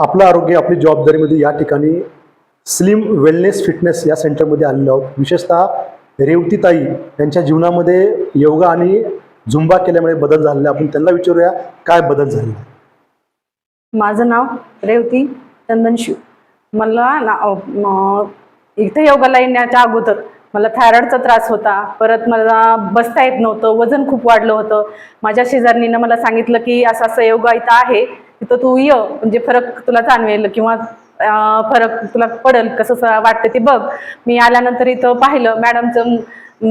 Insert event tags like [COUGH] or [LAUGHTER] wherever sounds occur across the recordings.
आपलं आरोग्य आपली जबाबदारीमध्ये या ठिकाणी स्लिम वेलनेस फिटनेस या सेंटरमध्ये आलेलो आहोत. विशेषतः रेवतीताई यांच्या जीवनामध्ये योगा आणि झुंबा केल्यामुळे बदल झालेला आपण त्यांना विचारूया काय बदल झाले माझं नाव रेवती चंदनशिव. मला ना इथे योगाला येण्याच्या अगोदर मला थायरॉइडचा त्रास होता. परत मला बसता येत नव्हतं. वजन खूप वाढलं होतं. माझ्या शेजारणीनं मला सांगितलं की असं असं योगा इथं आहे. तिथं तू ये. म्हणजे फरक तुला जाणवेल किंवा फरक तुला पडेल कसं वाटतं ते बघ. मी आल्यानंतर इथं पाहिलं मॅडमचं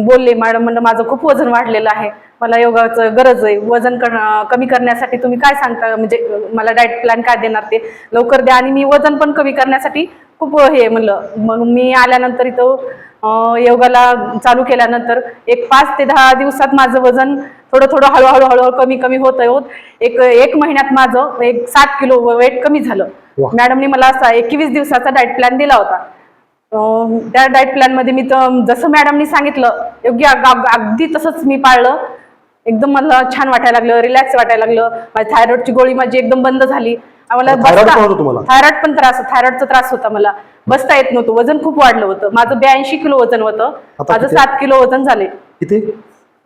बोलले मॅडम म्हणलं माझं खूप वजन वाढलेलं आहे. मला योगाचं गरज आहे. वजन कर कमी करण्यासाठी तुम्ही काय सांगता? म्हणजे मला डाएट प्लॅन काय देणार ते? लवकर द्या आणि मी वजन पण कमी करण्यासाठी खूप हे म्हणलं. मग मी आल्यानंतर इथं योगाला चालू केल्यानंतर एक पाच ते दहा दिवसात माझं वजन थोडं थोडं हळूहळू हळूहळू कमी कमी होत होत. एक एक महिन्यात माझं एक सात किलो वेट कमी झालं. मॅडमने मला असा एकवीस दिवसाचा डाएट प्लॅन दिला होता. त्या डाएट प्लॅनमध्ये मी जसं मॅडमनी सांगितलं योग्य अग- अग- अगदी तसंच मी पाळलं. एकदम मला छान वाटायला लागलं रिलॅक्स वाटायला लागलं. माझी थायरॉइडची गोळी माझी एकदम बंद झाली. आम्हाला थायरॉइड पण त्रास थायरॉइडचा त्रास होता मला. बसता येत नव्हतं वजन खूप वाढलं होतं. माझं ब्याऐंशी किलो वजन होतं. माझं? सात किलो वजन झाले.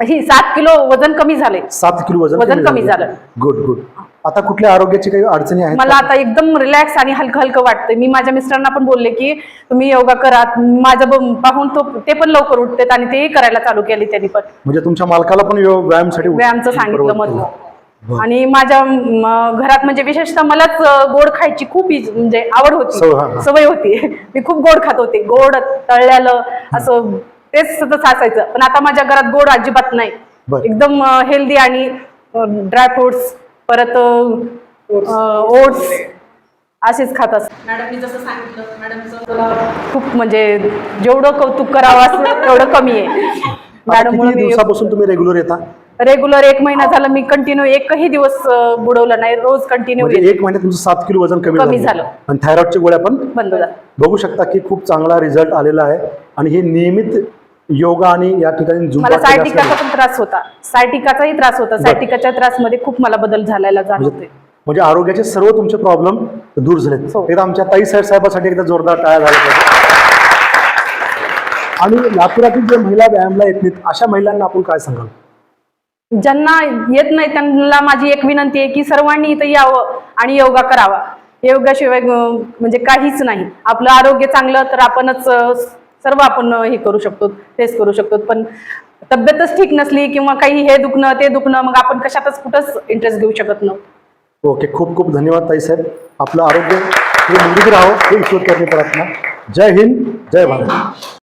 ही सात किलो वजन कमी झाले सात किलो वजन वजन कमी झालं. गुड गुड आता कुठल्या आरोग्याची काही अडचणी आहेत मला आता एकदम रिलॅक्स आणि हलकं हलकं वाटतंय. मी माझ्या मिस्टरांना पण बोलले की तुम्ही योगा करा. माझं ब- पाहून तो ते पण लवकर उठतात आणि तेही करायला चालू केले त्यांनी पण. म्हणजे तुमच्या मालकाला पण यो- व्यायामसाठी व्यायामचं सांगितलं. मग आणि माझ्या म, घरात म्हणजे विशेषतः मलाच अ, गोड खायची खूप इज- म्हणजे आवड सवय, हा, हा. होती सवय होती. [LAUGHS] मी खूप गोड खात होते. गोड तळल्यालं असं तेच सतत असायचं पण आता माझ्या घरात गोड अजिबात नाही. बरं. एकदम हेल्दी आणि ड्रायफ्रुट्स परत ओट्स असेच खात असत. मॅडमनी जसं सांगितलं मॅडमचं खूप म्हणजे जेवढं कौतुक करावं असं तेवढं कमी आहे. आता मॅडममुळे किती मी दिवसापासून तुम्ही रेग्युलर येता? रेग्युलर एक महिना झाला मी कंटिन्यू एकही दिवस अं, बुडवला नाही. रोज कंटिन्यू म्हणजे एक महिन्यात तुमचं सात किलो वजन कमी कमी झालं. आणि थायरॉइडच्या गोळ्या पण बंद झाला. बघू शकता की खूप चांगला रिझल्ट आलेला आहे. आणि हे नियमित योगा आणि या ठिकाणी मला सायटिकाचा पण त्रास होता. सायटिकाचाही त्रास होता. सायटिकाच्या त्रासमध्ये खूप मला बदल झालेला म्हणजे म्हणजे आरोग्याचे सर्व तुमचे प्रॉब्लेम दूर झालेत. हो. एकदा आमच्या ताई साहेब साहेबांसाठी एकदा जोरदार टाळ्या झाल्या आणि लातूरातील जे महिला व्यायामला येत नाहीत अशा महिलांना आपण काय सांगाल? ज्यांना येत नाही त्यांना माझी एक विनंती आहे की सर्वांनी इथं यावं आणि योगा करावा. योगाशिवाय म्हणजे काहीच नाही. आपलं आरोग्य चांगलं तर आपणच सर्व आपण हे करू शकतो फेस करू शकतो. पण तब्येतच ठीक नसली किंवा काही हे दुखणं ते दुखणं मग आपण कशातच कुठंच इंटरेस्ट घेऊ शकत नव्हतो. ओके खूप खूप धन्यवाद ताई साहेब. आपलं आरोग्य हे निरोगी राहो हे ईश्वर करणे प्रार्थना. जय हिंद जय भारत.